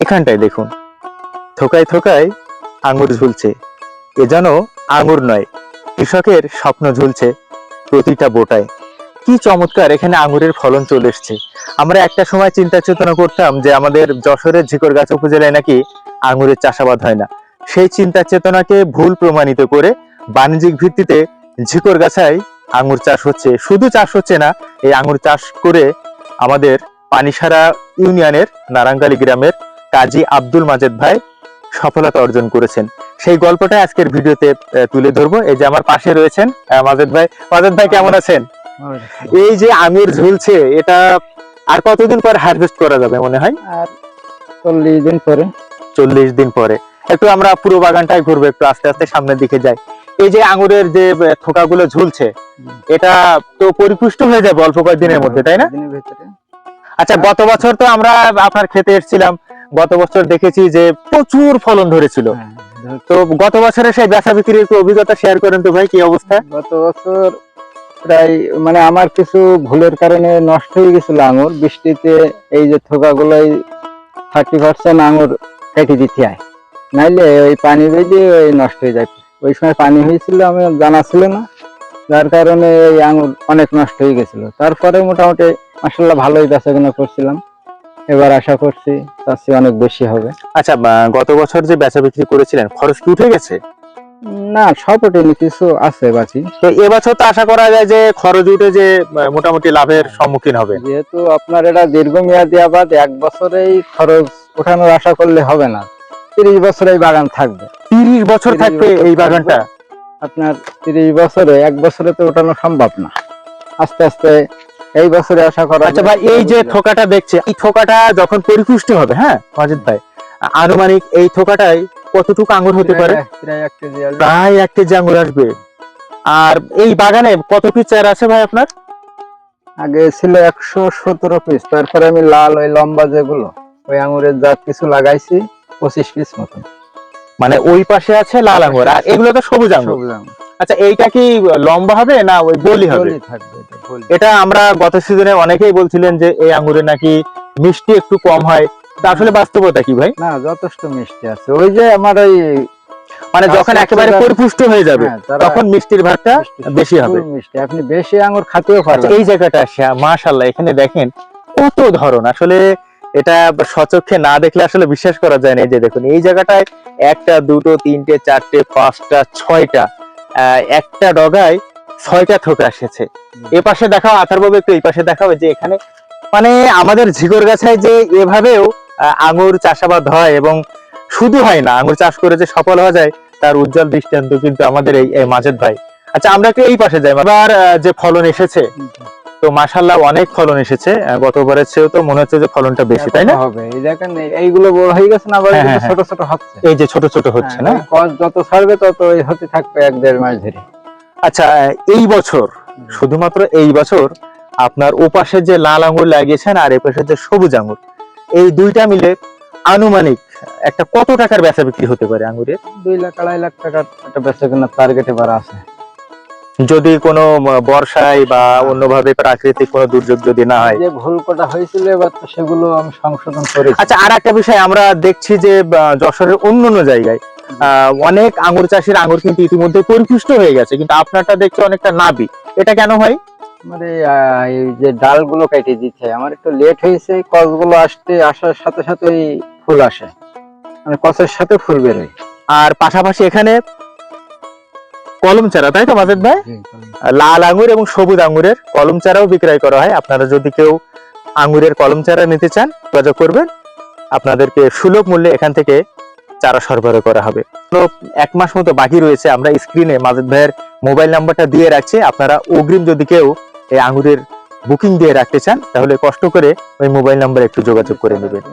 এখানটায় দেখুন। থোকায় থোকায় আঙুর ঝুলছে। এ যেন আঙুর নয়, কৃষকের স্বপ্ন ঝুলছে প্রতিটা বোটায়। কি চমৎকার, এখানে আঙুরের ফলন চলে এসছে। আমরা একটা সময় চিন্তা চেতনা করতাম যে আমাদের যশোরের ঝিকরগাছা উপজেলায় নাকি আঙুরের চাষাবাদ হয় না। সেই চিন্তা চেতনাকে ভুল প্রমাণিত করে বাণিজ্যিক ভিত্তিতে ঝিকরগাছায় আঙুর চাষ হচ্ছে। শুধু চাষ হচ্ছে না, এই আঙুর চাষ করে আমাদের পানিসারা ইউনিয়নের নারাঙ্গালি গ্রামের কাজী আব্দুল মাজেদ ভাই সফলতা অর্জন করেছেন। সেই গল্পটা আজকের ভিডিওতে তুলে ধরবো। এই যে আমার পাশে রয়েছেন মাজেদ ভাই। মাজেদ ভাই কেমন আছেন? এই যে আঙুর ঝুলছে এটা আর কতদিন পর হারভেস্ট করা যাবে মনে হয়? আর চল্লিশ দিন পরে। চল্লিশ দিন পরে। একটু আমরা পুরো বাগানটাই ঘুরবো একটু আস্তে আস্তে সামনের দিকে যাই। এই যে আঙুরের যে থোকাগুলো ঝুলছে এটা তো পরিপুষ্ট হয়ে যাবে অল্প কয়েকদিনের মধ্যে তাই না? আচ্ছা গত বছর তো আমরা আপনার খেতে এসেছিলাম। গত বছর দেখেছি যে প্রচুর ফলন ধরেছিল। হ্যাঁ, তো গত বছরের সেই বেচা বিক্রির একটু অভিজ্ঞতা শেয়ার করেন তো ভাই কি অবস্থা? গত বছর প্রায় মানে আমার কিছু ভুলের কারণে নষ্ট হয়ে গেছিল আঙুর। বৃষ্টিতে এই যে থোকাগুলোই থার্টি পার্সেন্ট আঙুর কেটে দিতে হয়। নাইলে ওই পানি বেজে ওই নষ্ট হয়ে যায়। ওই সময় পানি হয়েছিল আমি জানা ছিল না। যার কারণে এই আঙুর অনেক নষ্ট হয়ে গেছিল। তারপরে মোটামুটি মাসাল্লাহ ভালোই বেচাকেনা করছিলাম। এবার আশা করছি তার চেয়ে অনেক বেশি হবে। আচ্ছা গত বছর যে বেচা বিক্রি করেছিলেন খরচ কি উঠে গেছে? না সব ওঠেনি কিছু আছে বাকি। তো এবছর তো আশা করা যায় যে খরচ উঠে যে মোটামুটি লাভের সম্মুখীন হবে। যেহেতু আপনার এটা দীর্ঘমেয়াদী আবাদ এক বছরেই খরচ ওঠানোর আশা করলে হবে না। তিরিশ বছর এই বাগান থাকবে। তিরিশ বছর থাকবে এই বাগানটা? আপনার তিরিশ বছরে এক বছরে তো ওঠানো সম্ভব না। আস্তে আস্তে এই বছরে আশা করা আচ্ছা ভাই এই যে থোকাটা দেখছে এই থোকাটা যখন পরিপুষ্ট হবে হ্যাঁ অজিত ভাই? আনুমানিক এই থোকাটায় কতটুকু আঙ্গুর হতে পারে? প্রায় এক কেজি আঙ্গুর আসবে। আর এই বাগানে কত পিস চার আছে ভাই আপনার? আগে ছিল একশো সতেরো পিস তারপরে আমি লাল ওই লম্বা যেগুলো ওই আঙুরের জাত কিছু লাগাইছি পঁচিশ পিস মতন। মানে ওই পাশে আছে লাল আঙ্গুর আর এগুলো তো সবুজ আঙ্গুর সবুজ আঙুর। আচ্ছা এইটা কি লম্বা হবে না ওই বলি হবে? এটা, আমরা গত সিজনে অনেকেই বলছিলেন যে এই আঙ্গুরে নাকি মিষ্টি একটু কম হয়। তা আসলে বাস্তবতা কি ভাই? না যথেষ্ট মিষ্টি আছে। ওই যে আমার ওই মানে যখন আচ্ছা, একেবারে আচ্ছা, পরিপুষ্ট হয়ে যাবে হ্যাঁ, তখন মিষ্টির ভাগটা বেশি হবে। মিষ্টি। আপনি বেশি আঙুর খাতেও আচ্ছা পারবেন এই জায়গাটা মাশাল্লাহ এখানে দেখেন কত ধরন। আসলে এটা সচক্ষে না দেখলে আসলে বিশ্বাস করা যায় না। এই যে দেখুন এই জায়গাটায় একটা দুটো তিনটে চারটে পাঁচটা ছয়টা একটা ডগায় ছয়টা থোকা এসেছে। এ পাশে দেখাও আথার বাবু একটু এই পাশে দেখাও যে এখানে মানে আমাদের ঝিগর গাছায় যে এভাবেও আঙুর চাষাবাদ হয় এবং শুধু হয় না আঙুর চাষ করে যে সফল হওয়া যায় তার উজ্জ্বল দৃষ্টান্ত কিন্তু আমাদের এই মাঝের মাজেদ ভাই। আচ্ছা আমরা একটু এই পাশে যাই। এবার যে ফলন এসেছে তো মাশাল্লাহ অনেক ফলন এসেছে। গতবারের চেয়েও তো মনে হচ্ছে যে ফলনটা বেশি তাই না? হবে। এই দেখেন এইগুলো বড় হয়ে গেছে না আবার হ্যাঁ, এগুলো হ্যাঁ, ছোট ছোট হচ্ছে। এই যে ছোট ছোট হচ্ছে না? হ্যাঁ, যত ছাড়বে তত এই হতে থাকবে এক দেড় মাস ধরে। আচ্ছা এই বছর শুধুমাত্র এই বছর আপনার ওপাশে যে লাল আঙ্গুর লাগিয়েছেন আর এপাশে যে সবুজ আঙ্গুর এই দুইটা মিলে আনুমানিক একটা কত টাকার বেচা বিক্রি হতে পারে আঙ্গুরের? দুই লাখ আড়াই লাখ টাকার একটা বেচা কেনার টার্গেট এবার আছে। যদি কোনো বর্ষায় বা অন্যভাবে প্রাকৃতিক কোনো দুর্যোগ যদি না হয়। যে ভুল কটা হয়েছিল এবার তো সেগুলো আমি সংশোধন করেছি। আচ্ছা আর একটা বিষয় আমরা দেখছি যে যশোরের অন্য অন্য জায়গায় অনেক আঙ্গুর চাষির আঙ্গুর কিন্তু ইতিমধ্যে পরিপুষ্ট হয়ে গেছে কিন্তু আপনারটা দেখছি অনেকটা নাবি। এটা কেন হয়? মানে এই যে ডালগুলো কেটে দিচ্ছে আমার একটু লেট হয়েছে কসগুলো আসতে আসার সাথে সাথে ফুল আসে। মানে কসের সাথে ফুল বেরোয়। আর পাশাপাশি এখানে কলম চারা তাই তো মাজেদ ভাই? লাল আঙ্গুর এবং সবুজ আঙ্গুরের কলম চারাও বিক্রয় করা হয়। আপনারা যদি কেউ আঙ্গুরের কলম চারা নিতে চান যোগাযোগ করবেন। আপনাদেরকে সুলভ মূল্যে এখান থেকে চারা সরবরাহ করা হবে। তো এক মাস মতো বাকি রয়েছে। আমরা স্ক্রিনে মাজেদ ভাইয়ের মোবাইল নাম্বারটা দিয়ে রাখছি। আপনারা অগ্রিম যদি কেউ এই আঙুরের বুকিং দিয়ে রাখতে চান তাহলে কষ্ট করে ওই মোবাইল নাম্বারে একটু যোগাযোগ করে নেবেন।